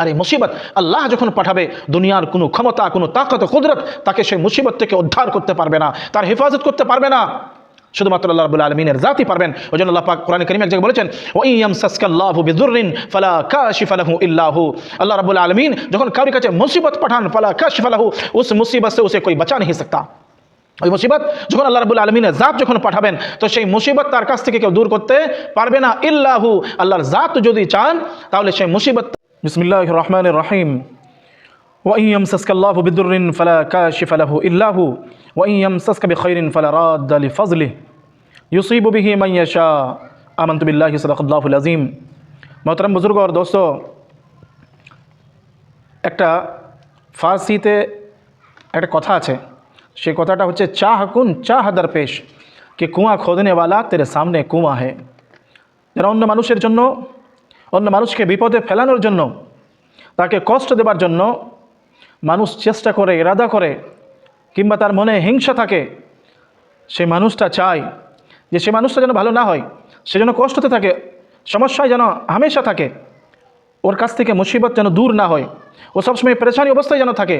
আর এই মুসিবত আল্লাহ যখন পাঠাবে দুনিয়ার কোনো ক্ষমতা, কোনো তাকত, কুদরত, তাকে সেই মুসিবত থেকে উদ্ধার করতে পারবে না, তার হেফাজত করতে পারবে না। শুধুমাত্র আল্লাহ রবুল আলমিনের জাতি পারবেন ওই জন্য আল্লাহ পাক কোরআন করিম এক জায়গায় বলেছেন ওইম সাসকাল্লাহু বিদুরিন ফালা কাশিফালাহু ইল্লাহু আল্লাহ রবুল আলমিন যখন কারোর কাছে মুসিবত পাঠান, ফালা কাশিফালাহু উস মুসিবত সে উসে কই বাঁচা নেই সকতা। ওই মুসিবত যখন আল্লাহ রবুল আলমিনের জাত যখন পাঠাবেন, তো সেই মুসিবত তার কাছ থেকে কেউ দূর করতে পারবে না ইল্লাহু আল্লাহর জাত যদি চান, তাহলে সেই মুসিবত বিসমিল্লাহ রহমান রাহিম ওয়াইম সাসকাল্লাহ বিদুরিন ফালা কাশিফ আলাহু ইল্লাহু ওয়াইম সাসকা বিখৈরিন ফালা রাদ আলি ফজলি ইউসিব বিহি মাইয়াশা আমন্তবিল্লাহ সদাকুল্লাহুল আজিম মহতরম বুজুর্গ আর দোস্ত, একটা ফার্সিতে একটা কথা আছে। সেই কথাটা হচ্ছে, চাহ কুন চাহ দরপেশ কে কুয়া খোদনেওয়ালা তেরে সামনে কুয়া হে। যারা অন্য মানুষের জন্য অন্য মানুষকে বিপদে ফেলানোর জন্য, তাকে কষ্ট দেবার জন্য মানুষ চেষ্টা করে, ইরাদা করে, কিংবা তার মনে হিংসা থাকে, সে মানুষটা চায় যে সে মানুষটা যেন ভালো না হয়, সে যেন কষ্টতে থাকে, সমস্যায় যেন হামেশা থাকে, ওর কাছ থেকে মুসিবত যেন দূর না হয়, ও সবসময় পরেশানি অবস্থায় যেন থাকে।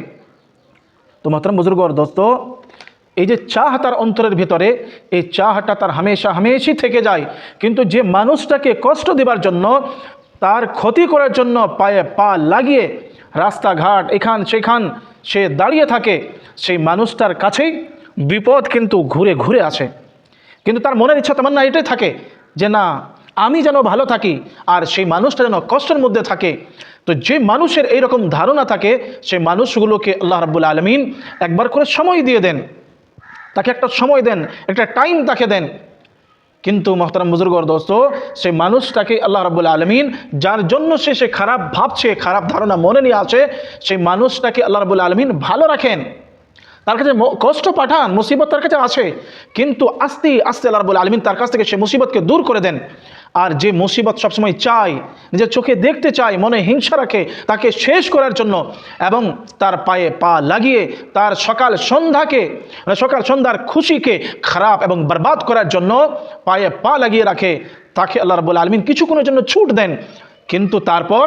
তো মহতরম বুজুর্গ আর দোস্ত, এই যে চাহ তার অন্তরের ভিতরে, এই চাহটা তার হামেশা হামেশই থেকে যায়, কিন্তু যে মানুষটাকে কষ্ট দেবার জন্য তার ক্ষতি করার জন্য পায়ে পা লাগিয়ে রাস্তাঘাট এখান সেখান সে দাঁড়িয়ে থাকে, সেই মানুষটার কাছেই বিপদ কিন্তু ঘুরে ঘুরে আসে। কিন্তু তার মনের ইচ্ছা তেমন না এটাই থাকে যে, না, আমি যেন ভালো থাকি আর সেই মানুষটা যেন কষ্টের মধ্যে থাকে। তো যে মানুষের এইরকম ধারণা থাকে সেই মানুষগুলোকে আল্লাহ রাব্বুল আলমিন একবার করে সময় দিয়ে দেন। তাকে একটা সময় দেন, একটা টাইম তাকে দেন। কিন্তু মহতারাম বুজুর্গর দোস্ত, সেই মানুষটাকে আল্লাহ রাবুল আলমিন, যার জন্য সে সে খারাপ ভাবছে, খারাপ ধারণা মনে নিয়ে আছে, সেই মানুষটাকে আল্লাহ রাবুল আলমিন ভালো রাখেন। তার কাছে কষ্ট পাঠান, মুসিবত তার কাছে আছে, কিন্তু আস্তে আস্তে আল্লাহ রাবুল আলমিন তার কাছ থেকে সে মুসিবতকে দূর করে দেন। আর যে মুসিবত সবসময় চায়, নিজের চোখে দেখতে চায়, মনে হিংসা রাখে, তাকে শেষ করার জন্য এবং তার পায়ে পা লাগিয়ে তার সকাল সন্ধ্যাকে, সকাল সন্ধ্যার খুশিকে খারাপ এবং বরবাদ করার জন্য পায়ে পা লাগিয়ে রাখে। তাকে আল্লাহ রাবুল আলমিন কিছুক্ষণের জন্য ছুট দেন। কিন্তু তারপর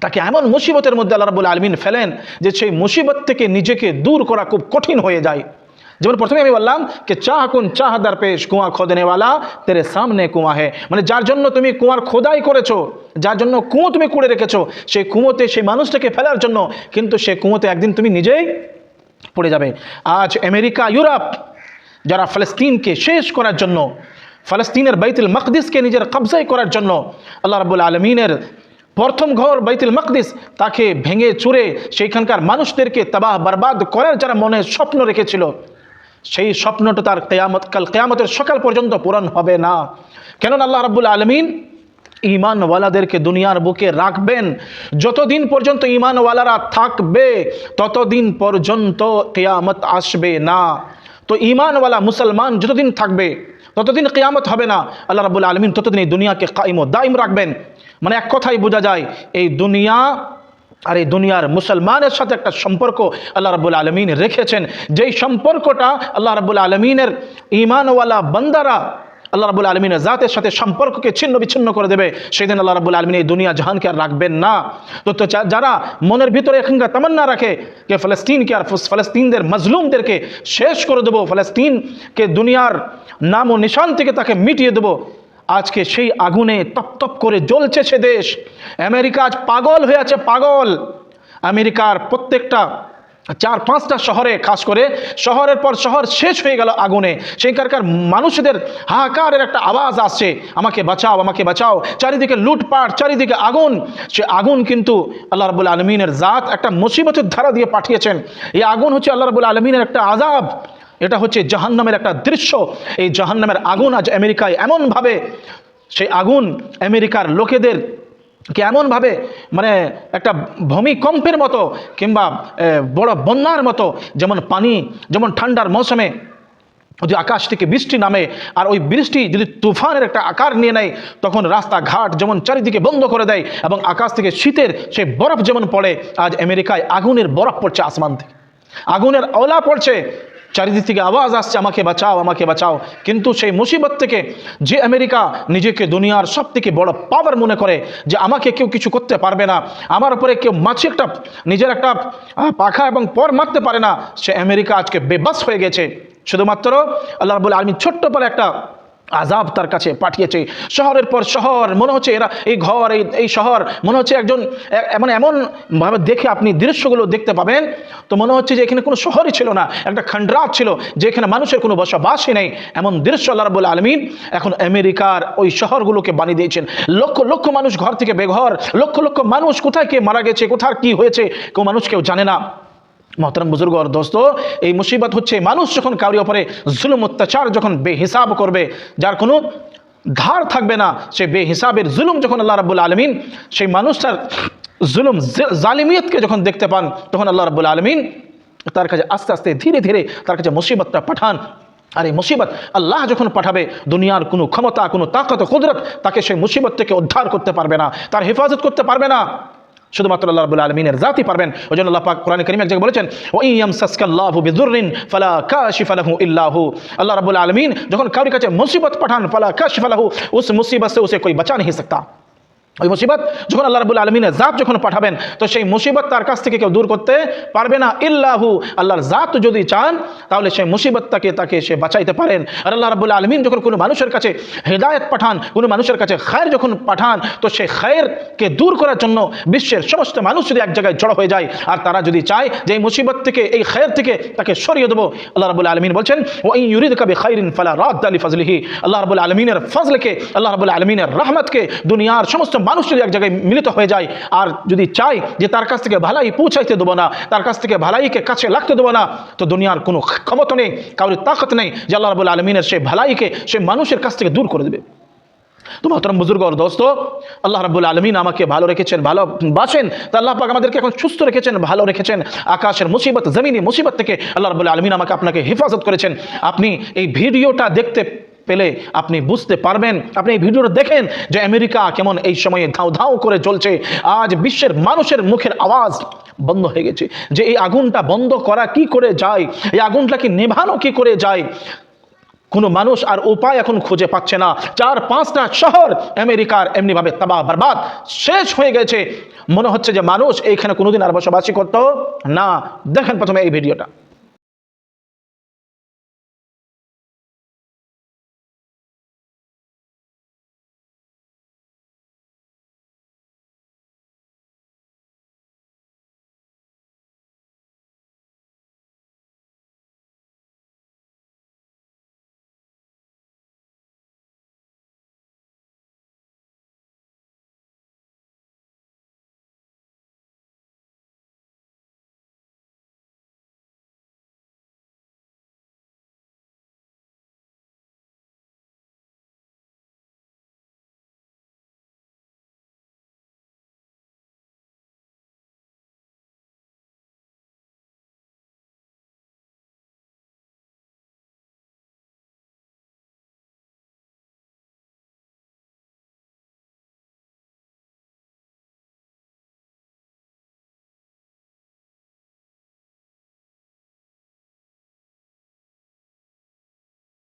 তাকে এমন মুসিবতের মধ্যে আল্লাহ রাবুল আলমিন ফেলেন যে সেই মুসিবত থেকে নিজেকে দূর করা খুব কঠিন হয়ে যায়। যেমন প্রথমে আমি বললাম যে চাহ কোন চাহ দার পেশ কুয়া খোদনেওয়ালা তেরে সামনে কুয়া হে। মানে যার জন্য তুমি কুয়ার খোদাই করেছ, যার জন্য কুয়ো তুমি কুড়ে রেখেছো, সেই কুয়োতে সেই মানুষটাকে ফেলার জন্য কিন্তু সেই কুয়োতে একদিন তুমি নিজেই পড়ে যাবে। আজ আমেরিকা, ইউরোপ, যারা ফলস্তিনকে শেষ করার জন্য, ফলস্তিনের বাইতুল মকদিসকে নিজের কবজায় করার জন্য, আল্লাহ রাবুল আলমিনের প্রথম ঘর বাইতুল মকদিস তাকে ভেঙে চুরে সেইখানকার মানুষদেরকে তবাহ বরবাদ করার যারা মনে স্বপ্ন রেখেছিল সেই স্বপ্নটা তার কেয়ামত, কাল কেয়ামতের সকাল পর্যন্ত পূরণ হবে না। কেননা আল্লাহ রাবুল আলমিন ইমানওয়ালাদেরকে দুনিয়ার বুকে রাখবেন। যতদিন পর্যন্ত ইমানওয়ালারা থাকবে, ততদিন পর্যন্ত কেয়ামত আসবে না। তো ইমানওয়ালা মুসলমান যতদিন থাকবে, ততদিন কেয়ামত হবে না। আল্লাহ রাবুল আলমিন ততদিন এই দুনিয়াকে কাইম দাইম রাখবেন। মানে এক কথাই বোঝা যায়, এই দুনিয়া আর এই দুনিয়ার মুসলমানের সাথে একটা সম্পর্ক আল্লাহ রাবুল আলমিন রেখেছেন। যেই সম্পর্কটা আল্লাহ রাবুল আলমিনের ইমানওয়ালা বান্দারা আল্লাহ রাবুল আলমিনের জাতের সাথে সম্পর্ককে ছিন্ন বিচ্ছিন্ন করে দেবে, সেদিন আল্লাহ রাবুল আলমিন এই দুনিয়া জাহানকে আর রাখবেন না। তো যারা মনের ভিতরে এখানকার তামান্না রাখে যে ফলস্তিনকে আর ফলস্তিনদের মজলুমদেরকে শেষ করে দেবো, ফলস্তিনকে দুনিয়ার নাম ও নিশান থেকে তাকে মিটিয়ে দেবো আজকে সেই আগুনে তপ তপ করে জ্বলছে সে দেশ। আমেরিকা আজ পাগল হয়ে আছে, পাগল। আমেরিকার প্রত্যেকটা চার পাঁচটা শহরে, খাস করে শহরের পর শহর শেষ হয়ে গেল আগুনে। সেইখানকার মানুষদের হাহাকারের একটা আওয়াজ আসছে, আমাকে বাঁচাও আমাকে বাঁচাও। চারিদিকে লুটপাট, চারিদিকে আগুন। সে আগুন কিন্তু আল্লাহ রাবুল আলমিনের জাত, একটা মুসিবতের ধারা দিয়ে পাঠিয়েছেন। এই আগুন হচ্ছে আল্লাহ রাবুল আলমিনের একটা আজাব এটা হচ্ছে জাহান্নামের একটা দৃশ্য। এই জাহান্নামের আগুন আজ আমেরিকায় এমনভাবে, সেই আগুন আমেরিকার লোকেদের কে এমনভাবে মানে একটা ভূমিকম্পের মতো কিংবা বড় বন্যার মতো, যেমন পানি, যেমন ঠান্ডার মৌসুমে যদি আকাশ থেকে বৃষ্টি নামে, আর ওই বৃষ্টি যদি তুফানের একটা আকার নিয়ে নেয়, তখন রাস্তাঘাট যেমন চারিদিকে বন্ধ করে দেয় এবং আকাশ থেকে শীতের সেই বরফ যেমন পড়ে, আজ আমেরিকায় আগুনের বরফ পড়ছে আসমান থেকে। আগুনের ওলা পড়ছে চারিদিক থেকে আওয়াজ আসছে, আমাকে বাঁচাও আমাকে বাঁচাও। কিন্তু সেই মুসিবত থেকে যে আমেরিকা নিজেকে দুনিয়ার সব থেকে বড় পাওয়ার মনে করে যে আমাকে কেউ কিছু করতে পারবে না, আমার উপরে কেউ মাছি একটা, নিজের একটা পাখা এবং পর মারতে পারে না, সে আমেরিকা আজকে বেবাস হয়ে গেছে। শুধুমাত্র আল্লাহ বলে আমি ছোট্ট পরে একটা আজাব তার কাছে পাঠিয়েছে। শহরের পর শহর, মনে হচ্ছে এরা এই ঘর, এই এই শহর, মনে হচ্ছে একজন এমন মানে এমনভাবে দেখে আপনি দৃশ্যগুলো দেখতে পাবেন। তো মনে হচ্ছে যে এখানে কোনো শহরই ছিল না, একটা খণ্ডরাত ছিল, যেখানে মানুষের কোনো বসবাসই নেই, এমন দৃশ্য আল্লাহ রাবুল আলমিন এখন আমেরিকার ওই শহরগুলোকে বানিয়ে দিয়েছেন। লক্ষ লক্ষ মানুষ ঘর থেকে বেঘর, লক্ষ লক্ষ মানুষ কোথায় কে মারা গেছে কোথায় কি হয়েছে, কেউ মানুষ কেউ জানে না। মহতরম বুজুর্গ আর দোস্ত এই মুসিবত হচ্ছে মানুষ যখন কাউরি ওপরে জুলুম, অত্যাচার যখন বেহিসাব করবে, যার কোনো ধার থাকবে না, সে বেহিসাবের জুলুম যখন আল্লাহ রাবুল আলমিন, সেই মানুষটার জুলুম জালিমিয়তকে যখন দেখতে পান, তখন আল্লাহ রাবুল আলমিন তার কাছে আস্তে আস্তে, ধীরে ধীরে তার কাছে মুসিবতটা পাঠান। আর এই মুসিবত আল্লাহ যখন পাঠাবে, দুনিয়ার কোনো ক্ষমতা, কোনো তাকত, কুদরত, তাকে সেই মুসিবত থেকে উদ্ধার করতে পারবে না, তার হেফাজত করতে পারবে না। শুধুমাত্র আল্লাহ রাবুল আলমিনের জাতি পারবেন। ওই জন্য আল্লাহ পাক কোরআন করিম এক জায়গায় বলেছেন ও ইয়াম সাসকাল্লাহু বিদুরিন ইল্লাহু। আল্লাহ রাবুল আলমিন যখন কারোর কাছে মুসিবত পাঠান, ফালা কাশিফালাহু উস মুসিবত সে, উসে কই বাঁচা নেই সকতা। ওই মুসিবত যখন আল্লাহ রাবুল আলমিনের জাত যখন পাঠাবেন, তো সেই মুসিবত তার কাছ থেকে কেউ দূর করতে পারবে না। ইল্লাহু, আল্লাহর জাত যদি চান, তাহলে সেই মুসিবতটাকে তাকে সে বাঁচাইতে পারেন। আর আল্লাহ রাবুল আলমিন যখন কোনো মানুষের কাছে হেদায়ত পাঠান, কোনো মানুষের কাছে খায়ের যখন পাঠান, তো সেই খায়েরকে দূর করার জন্য বিশ্বের সমস্ত মানুষ যদি এক জায়গায় জড়ো হয়ে যায়, আর তারা যদি চায় যে এই মুসিবত থেকে, এই খায়ের থেকে তাকে সরিয়ে দেবো, আল্লাহ রাবুল আলমিন বলছেন ও এই ইউরিদ কবি খাইরিন ফালা রাত আলী ফজলিহি আল্লাহ রাবুল আলমিনের ফজলকে, আল্লাহ রাবুল আলমিনের রহমতকে দুনিয়ার সমস্ত মানুষ যদি এক জায়গায় মিলিত হয়ে যায় আর যদি চাই যে তার কাছ থেকে ভালাই পৌঁছাইতে দেবো না, তার কাছ থেকে ভালাইকে কাছে লাগতে দেবো না, তো দুনিয়ার কোনো ক্ষমতা নেই, কারোর তাকত নেই যে আল্লাহ রাবুল আলমিনের সেই ভালাইকে সে মানুষের কাছ থেকে দূর করে দেবে। তো মহতরম বুজুর্গ আর দোস্ত, আল্লাহ রাবুল আলমিন আমাকে ভালো রেখেছেন, ভালো বাসেন তা আল্লাহ পাক আমাদেরকে এখন সুস্থ রেখেছেন, ভালো রেখেছেন, আকাশের মুসিবত, জমিনি মুসিবত থেকে আল্লাহ রাবুল আলমিন আমাকে আপনাকে হেফাজত করেছেন। আপনি এই ভিডিওটা দেখতে পেলে আপনি বুঝতে পারবেন। আপনি এই ভিডিওটা দেখেন যে আমেরিকা কেমন এই সময়ে ধাও ধাও করে চলছে। আজ বিশ্বের মানুষের মুখের আওয়াজ বন্ধ হয়ে গেছে যে এই আগুনটা বন্ধ করা কি করে যায়? এই আগুনটাকে নেভানো কি করে যায়? কোনো মানুষ আর উপায় এখন খুঁজে পাচ্ছে না। চার পাঁচটা শহর আমেরিকার এমনিভাবে তাবাহ বরবাদ শেষ হয়ে গেছে। মনে হচ্ছে যে মানুষ এইখানে কোনোদিন আর বসবাসী করতো না। দেখেন প্রথমে এই ভিডিওটা।